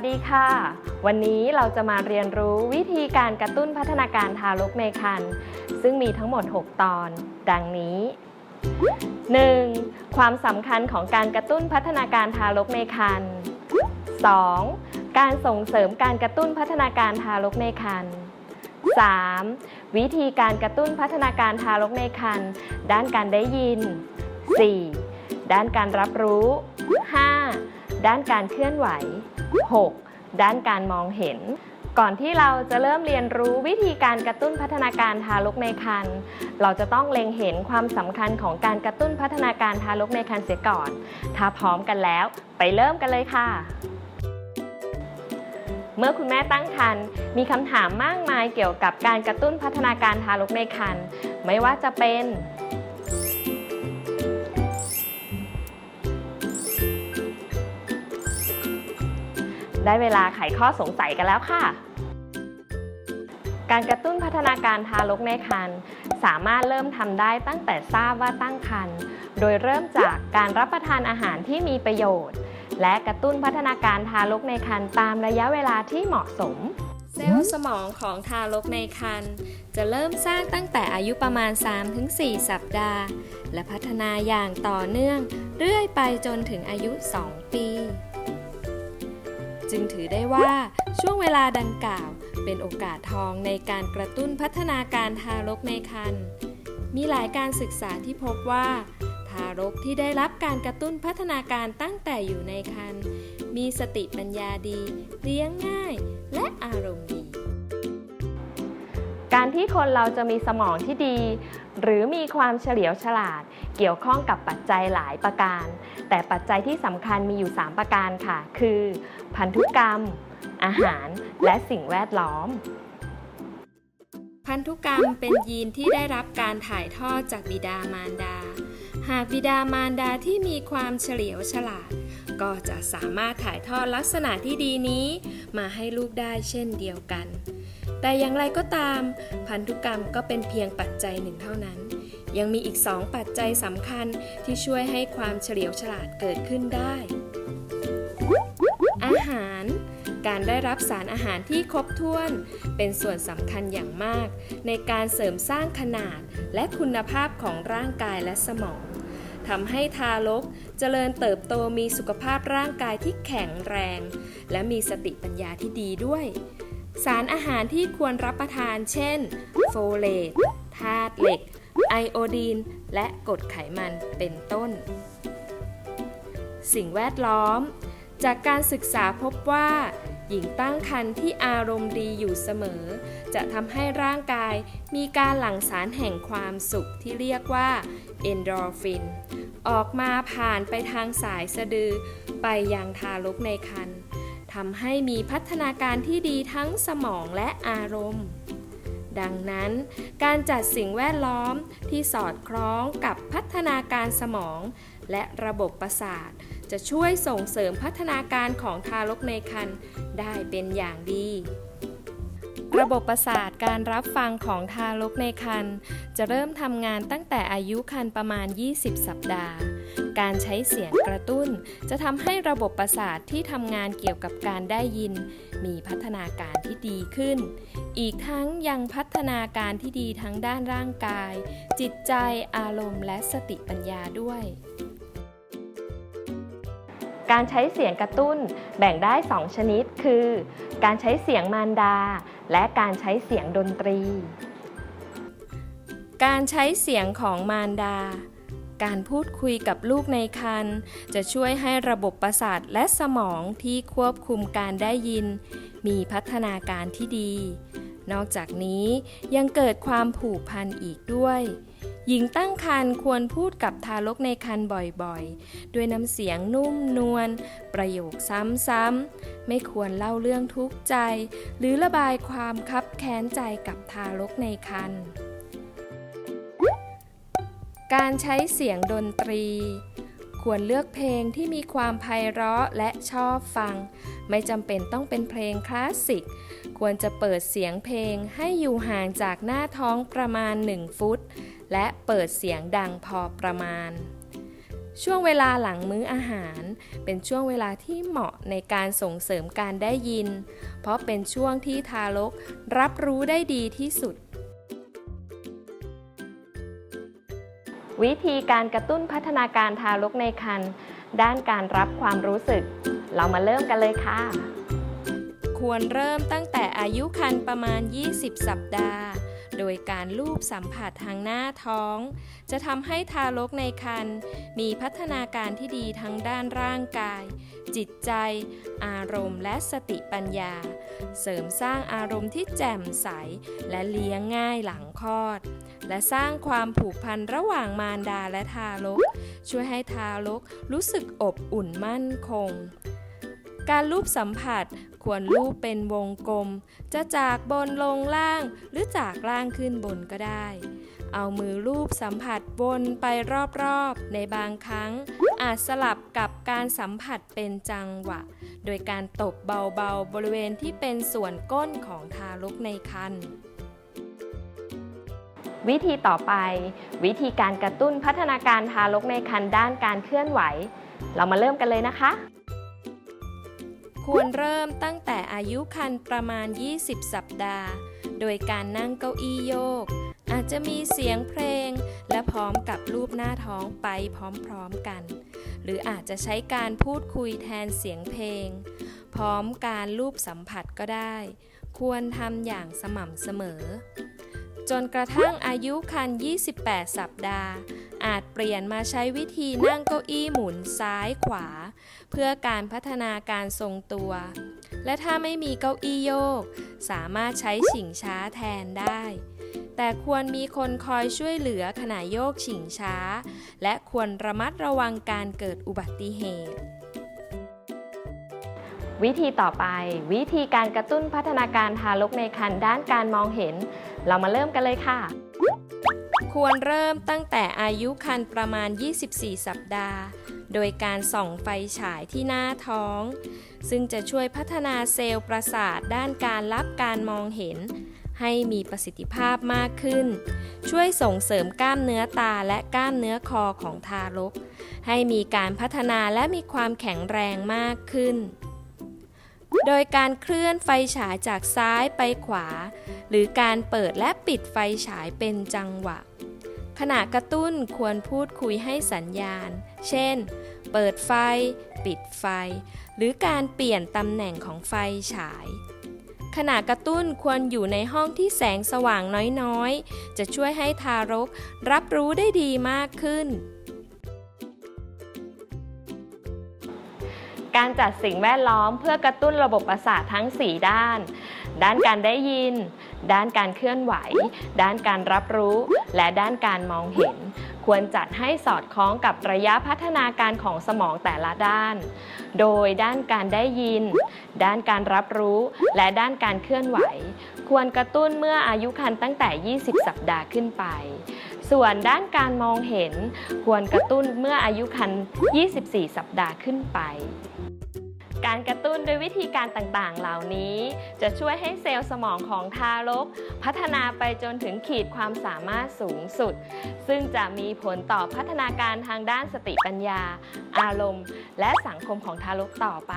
สวัสดีค่ะ วันนี้เราจะมาเรียนรู้วิธีการกระตุ้นพัฒนาการทารกในครรภ์ซึ่งมีทั้งหมด 6 ตอน ดังนี้ 1. ความสำคัญของการกระตุ้นพัฒนาการทารกในครรภ์ 2. การส่งเสริมการกระตุ้นพัฒนาการทารกในครรภ์ 3. วิธีการกระตุ้นพัฒนาการทารกในครรภ์ด้านการได้ยิน 4. ด้านการรับรู้ 5. ด้านการเคลื่อนไหว 6. ด้านการมองเห็น ก่อนที่เราจะเริ่มเรียนรู้วิธีการกระตุ้นพัฒนาการทารกในครรภ์เราจะต้องเล็งเห็นความสำคัญของการกระตุ้นพัฒนาการทารกในครรภ์เสียก่อน ถ้าพร้อมกันแล้ว ไปเริ่มกันเลยค่ะเมื่อคุณแม่ตั้งครรภ์มีคำถามมากมายเกี่ยวกับการกระตุ้นพัฒนาการทารกในครรภ์ไม่ว่าจะเป็น ได้เวลาไขข้อสงสัยกันแล้วค่ะ การกระตุ้นพัฒนาการทารกในครรภ์สามารถเริ่มทำได้ตั้งแต่ทราบว่าตั้งครรภ์โดยเริ่มจากการรับประทานอาหารที่มีประโยชน์ และกระตุ้นพัฒนาการทารกในครรภ์ตามระยะเวลาที่เหมาะสม เซลล์สมองของทารกในครรภ์จะเริ่มสร้างตั้งแต่อายุประมาณ 3-4 สัปดาห์ และพัฒนาอย่างต่อเนื่อง เรื่อยไปจนถึงอายุ 2 ปี จึงถือได้ว่าช่วงเวลาดังกล่าว เป็นโอกาสทองในการกระตุ้นพัฒนาการทารกในครรภ์มีหลายการศึกษาที่พบว่า ทารกที่ได้รับการกระตุ้นพัฒนาการตั้งแต่อยู่ในครรภ์มีสติปัญญาดี เลี้ยงง่าย และอารมณ์ดี การที่คนเราจะมีสมองที่ดี หรือมีความเฉลียวฉลาด เกี่ยวข้องกับปัจจัยหลายประการ แต่ปัจจัยที่สำคัญมีอยู่ 3 ประการค่ะ คือ พันธุกรรม อาหารและสิ่งแวดล้อม พันธุกรรมเป็นยีนที่ได้รับการถ่ายทอดจากบิดามารดา หากบิดามารดาที่มีความเฉลียวฉลาด ก็จะสามารถถ่ายทอดลักษณะที่ดีนี้ มาให้ลูกได้เช่นเดียวกัน แต่อย่างไรก็ตาม พันธุกรรมก็เป็นเพียงปัจจัยหนึ่งเท่านั้น ยังมีอีกสองปัจจัยสำคัญที่ช่วยให้ความเฉลียวฉลาดเกิดขึ้นได้ อาหาร การได้รับสารอาหารที่ครบถ้วน เป็นส่วนสำคัญอย่างมาก ในการเสริมสร้างขนาดและคุณภาพของร่างกายและสมองทำให้ทารกเจริญเติบโตมีสุขภาพร่างกายที่แข็งแรง และมีสติปัญญาที่ดีด้วย สารอาหารที่ควรรับประทาน เช่น โฟเลตธาตุเหล็ก ไอโอดีน และกรดไขมันเป็นต้น สิ่งแวดล้อม จากการศึกษาพบว่า หญิงตั้งครรภ์ที่อารมณ์ดีอยู่เสมอ จะทำให้ร่างกายมีการหลั่งสารแห่งความสุขที่เรียกว่าเอนโดรฟิน ออกมาผ่านไปทางสายสะดือ ไปยังทารกในครรภ์ ทำให้มีพัฒนาการที่ดีทั้งสมองและอารมณ์ ดังนั้นการจัดสิ่งแวดล้อมที่สอดคล้องกับพัฒนาการสมอง และระบบประสาท จะช่วยส่งเสริมพัฒนาการของทารกในครรภ์ได้เป็นอย่างดีระบบประสาทการรับฟังของทารกในครรภ์จะเริ่มทำงานตั้งแต่อายุครรภ์ประมาณ 20 สัปดาห์ การใช้เสียงกระตุ้น จะทำให้ระบบประสาทที่ทำงานเกี่ยวกับการได้ยิน มีพัฒนาการที่ดีขึ้น อีกทั้งยังพัฒนาการที่ดีทั้งด้านร่างกาย จิตใจอารมณ์ และสติปัญญาด้วย การใช้เสียงกระตุ้นแบ่งได้ 2 ชนิด คือ การใช้เสียงมารดา และการใช้เสียงดนตรี การใช้เสียงของมารดา การพูดคุยกับลูกในครรภ์จะช่วยให้ระบบประสาทและสมองที่ควบคุมการได้ยิน มีพัฒนาการที่ดี นอกจากนี้ยังเกิดความผูกพันอีกด้วย หญิงตั้งครรภ์ควรพูดกับทารกในครรภ์บ่อยๆ ด้วยน้ำเสียงนุ่มนวล ประโยคซ้ำๆ ไม่ควรเล่าเรื่องทุกข์ใจ หรือระบายความคับแค้นใจกับทารกในครรภ์ การใช้เสียงดนตรี ควรเลือกเพลงที่มีความไพเราะและชอบฟัง ไม่จำเป็นต้องเป็นเพลงคลาสสิก ควรจะเปิดเสียงเพลงให้อยู่ห่างจากหน้าท้องประมาณ 1 ฟุต และเปิดเสียงดังพอประมาณช่วงเวลาหลังมื้ออาหาร เป็นช่วงเวลาที่เหมาะในการส่งเสริมการได้ยิน เพราะเป็นช่วงที่ทารกรับรู้ได้ดีที่สุด วิธีการกระตุ้นพัฒนาการทารกในครรภ์ด้านการรับความรู้สึก เรามาเริ่มกันเลยค่ะ ควรเริ่มตั้งแต่อายุครรภ์ประมาณ 20 สัปดาห์ โดยการลูบสัมผัสทางหน้าท้อง จะทำให้ทารกในครรภ์มีพัฒนาการที่ดีทั้งด้านร่างกาย จิตใจ อารมณ์และสติปัญญา เสริมสร้างอารมณ์ที่แจ่มใส และเลี้ยงง่ายหลังคลอด และสร้างความผูกพันระหว่างมารดาและทารก ช่วยให้ทารกรู้สึกอบอุ่นมั่นคง การลูบสัมผัสควรลูบเป็นวงกลม จะจากบนลงล่าง หรือจากล่างขึ้นบนก็ได้ เอามือลูบสัมผัสวนไปรอบๆ ในบางครั้ง อาจสลับกับการสัมผัสเป็นจังหวะ โดยการตบเบาๆ บริเวณที่เป็นส่วนก้นของทารกในครรภ์ วิธีต่อไป วิธีการกระตุ้นพัฒนาการทารกในครรภ์ด้านการเคลื่อนไหว เรามาเริ่มกันเลยนะคะ ควรเริ่มตั้งแต่อายุครรภ์ประมาณ 20 สัปดาห์ โดยการนั่งเก้าอี้โยก อาจจะมีเสียงเพลง และพร้อมกับรูปหน้าท้องไปพร้อมๆกัน หรืออาจจะใช้การพูดคุยแทนเสียงเพลง พร้อมการรูปสัมผัสก็ได้ ควรทำอย่างสม่ำเสมอ จนกระทั่งอายุคัน 28 สัปดาห์ อาจเปลี่ยนมาใช้วิธีนั่งเก้าอี้หมุนซ้ายขวา เพื่อการพัฒนาการทรงตัว และถ้าไม่มีเก้าอี้โยก สามารถใช้ฉิงช้าแทนได้ แต่ควรมีคนคอยช่วยเหลือขณะโยกฉิงช้า และควรระมัดระวังการเกิดอุบัติเหตุ วิธีต่อไป วิธีการกระตุ้นพัฒนาการทารกในครรภ์ด้านการมองเห็น เรามาเริ่มกันเลยค่ะ ควรเริ่มตั้งแต่อายุครรภ์ประมาณ 24 สัปดาห์ โดยการส่องไฟฉายที่หน้าท้อง ซึ่งจะช่วยพัฒนาเซลล์ประสาทด้านการรับการมองเห็น ให้มีประสิทธิภาพมากขึ้น ช่วยส่งเสริมกล้ามเนื้อตาและกล้ามเนื้อคอของทารก ให้มีการพัฒนาและมีความแข็งแรงมากขึ้น โดยการเคลื่อนไฟฉายจากซ้ายไปขวา หรือการเปิดและปิดไฟฉายเป็นจังหวะ ขณะกระตุ้นควรพูดคุยให้สัญญาณ เช่น เปิดไฟ ปิดไฟ หรือการเปลี่ยนตำแหน่งของไฟฉาย ขณะกระตุ้นควรอยู่ในห้องที่แสงสว่างน้อยๆ จะช่วยให้ทารกรับรู้ได้ดีมากขึ้น การจัดสิ่งแวดล้อมเพื่อกระตุ้นระบบประสาททั้ง 4 ด้าน ด้านการได้ยิน ด้านการเคลื่อนไหว ด้านการรับรู้ และด้านการมองเห็น ควรจัดให้สอดคล้องกับระยะพัฒนาการของสมองแต่ละด้าน โดยด้านการได้ยิน ด้านการรับรู้ และด้านการเคลื่อนไหว ควรกระตุ้นเมื่ออายุครรภ์ตั้งแต่ 20 สัปดาห์ขึ้นไป ส่วนด้านการมองเห็นควรกระตุ้นเมื่ออายุครรภ์24 สัปดาห์ขึ้นไป การกระตุ้นด้วยวิธีการต่างๆ เหล่านี้ จะช่วยให้เซลล์สมองของทารก พัฒนาไปจนถึงขีดความสามารถสูงสุด ซึ่งจะมีผลต่อพัฒนาการทางด้านสติปัญญา อารมณ์ และสังคมของทารกต่อไป